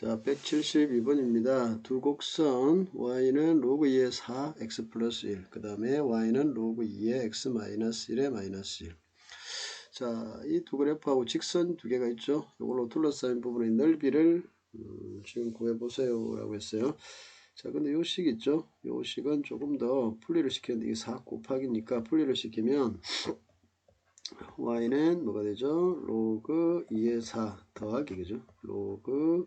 자, 172번입니다. 두 곡선 y는 로그 2의 4, x 플러스 1. 그 다음에 y는 로그 2의 x 마이너스 1의 마이너스 1. 자, 이 두 그래프하고 직선 두 개가 있죠. 이걸로 둘러싸인 부분의 넓이를 음, 지금 구해보세요 라고 했어요. 자, 근데 요 식 있죠. 요 식은 조금 더 분리를 시켰는데 이게 4 곱하기니까 분리를 시키면 y는 뭐가 되죠? 로그 2의 4 더하기 그죠? 로그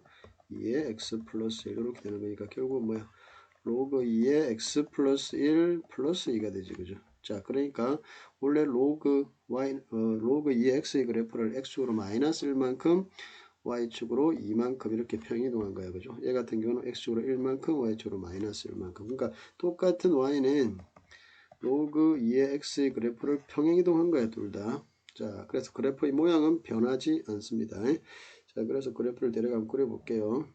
2의 x 플러스 1 이렇게 되는 거니까 결국 뭐야? 로그 2의 x 플러스 1 플러스 2가 되지 그죠? 자 그러니까 원래 로그 y 어, 로그 2의 x의 그래프를 x축으로 마이너스 1만큼 y축으로 2만큼 이렇게 평이동한 거야 그죠? 얘 같은 경우는 x축으로 1만큼 y축으로 마이너스 1만큼 그러니까 똑같은 y는 로그 2의 x의 그래프를 평행이동한 거야 둘 다. 자 그래서 그래프의 모양은 변하지 않습니다. 자 그래서 그래프를 데려가 면 그려볼게요.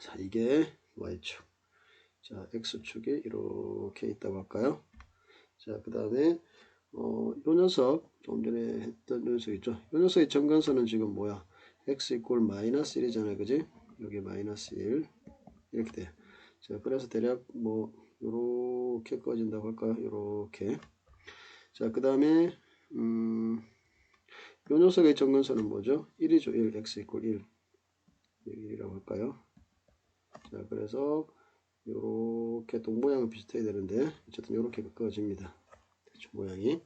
자 이게 y축. 자 x축이 이렇게 있다고 할까요? 자 그 다음에 어, 요 녀석 좀 전에 했던 녀석 있죠. 요 녀석의 정관선은 지금 뭐야? x 이꼴 마이너스 1이잖아요. 그지? 여기 마이너스 1 이렇게 돼. 자 그래서 대략 뭐 요렇게 꺼진다고 할까요? 요렇게. 자, 그 다음에, 음, 요 녀석의 정근선은 뭐죠? 1이죠. 1, x 이퀄 1. 1이라고 할까요? 자, 그래서 요렇게 동모양은 비슷해야 되는데, 어쨌든 요렇게 꺼집니다. 대충 모양이.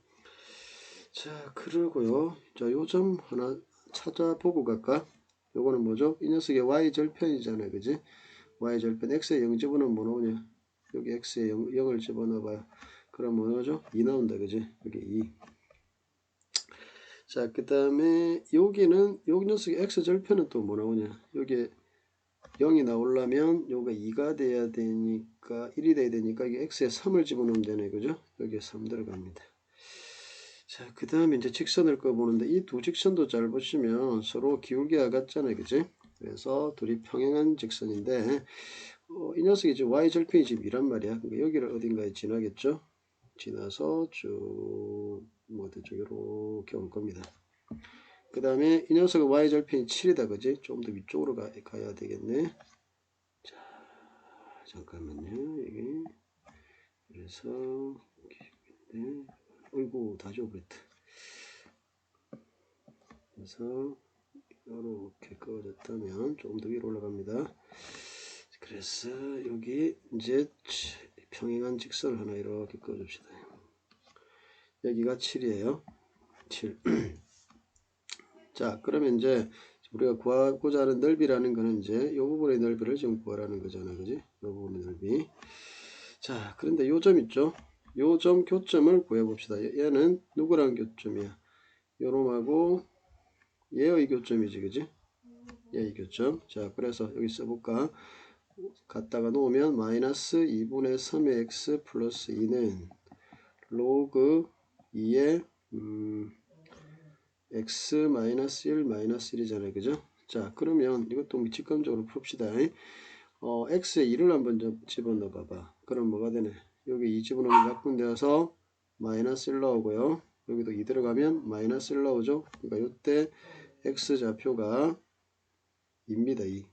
자, 그러고요. 자, 요 점 하나 찾아보고 갈까? 요거는 뭐죠? 이 녀석의 y절편이잖아요. 그지? y절편, x의 영지분은 뭐 나오냐? 여기 x에 0, 0을 집어넣어봐요. 그럼 뭐죠? 2 나온다. 그지? 여기 2. 자, 그 다음에 여기는 요 녀석의 x절편은 또 뭐 나오냐? 여기 0이 나오려면 요가 2가 돼야 되니까 1이 돼야 되니까 이게 x에 3을 집어넣으면 되네. 그죠? 여기에 3 들어갑니다. 자, 그 다음에 이제 직선을 꺼보는데 이 두 직선도 잘 보시면 서로 기울기가 같잖아요. 그지? 그래서 둘이 평행한 직선인데 어, 이 녀석이 지금 y절편이 지금 이란 말이야. 그러니까 여기를 어딘가에 지나겠죠? 지나서 쭉, 뭐 되죠? 이렇게 올 겁니다. 그 다음에 이 녀석은 y절편이 7이다. 그지? 좀 더 위쪽으로 가, 가야 되겠네. 자, 잠깐만요. 이게. 그래서, 네. 어이구, 다 줘버렸다. 그래서, 이렇게 꺼졌다면 조금 더 위로 올라갑니다. 그래서 여기 이제 평행한 직선을 하나 이렇게 그어줍시다. 여기가 7이에요. 7. 자, 그러면 이제 우리가 구하고자 하는 넓이라는 거는 이제 이 부분의 넓이를 지금 구하라는 거잖아. 그지? 이 부분의 넓이. 자, 그런데 요 점 있죠? 요 점 교점을 구해봅시다. 얘는 누구랑 교점이야? 요놈하고 얘의 교점이지. 그지? 얘의 교점. 자, 그래서 여기 써볼까? 갖다가 놓으면 마이너스 2분의 3의 x 플러스 2는 로그 2의 음, x 마이너스 1 마이너스 1이잖아요. 그죠? 자 그러면 이것도 직감적으로 풉시다. 어, x에 2를 한번 집어넣어 봐봐. 그럼 뭐가 되네? 여기 2 집어넣으면 약분되어서 마이너스 1 나오고요. 여기도 2 들어가면 마이너스 1 나오죠. 그러니까 이때 x 좌표가 2입니다. 2.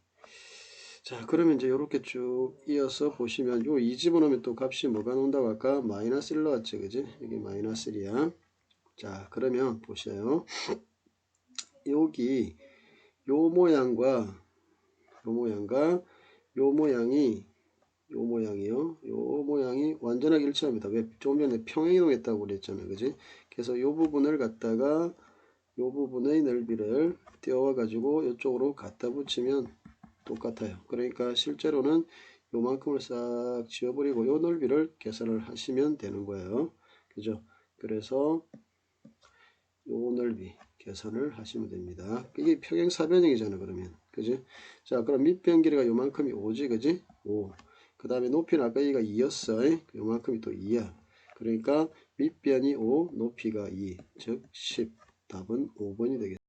자 그러면 이제 이렇게 쭉 이어서 보시면 요이 집어넣으면 또 값이 뭐가 나온다고 할까? 마이너스 1 나왔지 그지? 여기 마이너스 1이야. 자 그러면 보세요. 여기 요 모양과 요 모양과 요 모양이 요 모양이요. 요 모양이 완전하게 일치합니다. 왜? 조금 전에 평행이동했다고 그랬잖아요 그지? 그래서 요 부분을 갖다가 요 부분의 넓이를 띄워 가지고 이쪽으로 갖다 붙이면 똑같아요. 그러니까 실제로는 요만큼을 싹 지워버리고 요 넓이를 계산을 하시면 되는 거예요. 그죠? 그래서 요 넓이 계산을 하시면 됩니다. 이게 평행사변형이잖아 그러면. 그지? 자 그럼 밑변 길이가 요만큼이 5지 그지? 5. 그 다음에 높이는 아까 얘가 2였어. 요만큼이 또 2야. 그러니까 밑변이 5, 높이가 2. 즉 10. 답은 5번이 되겠습니다.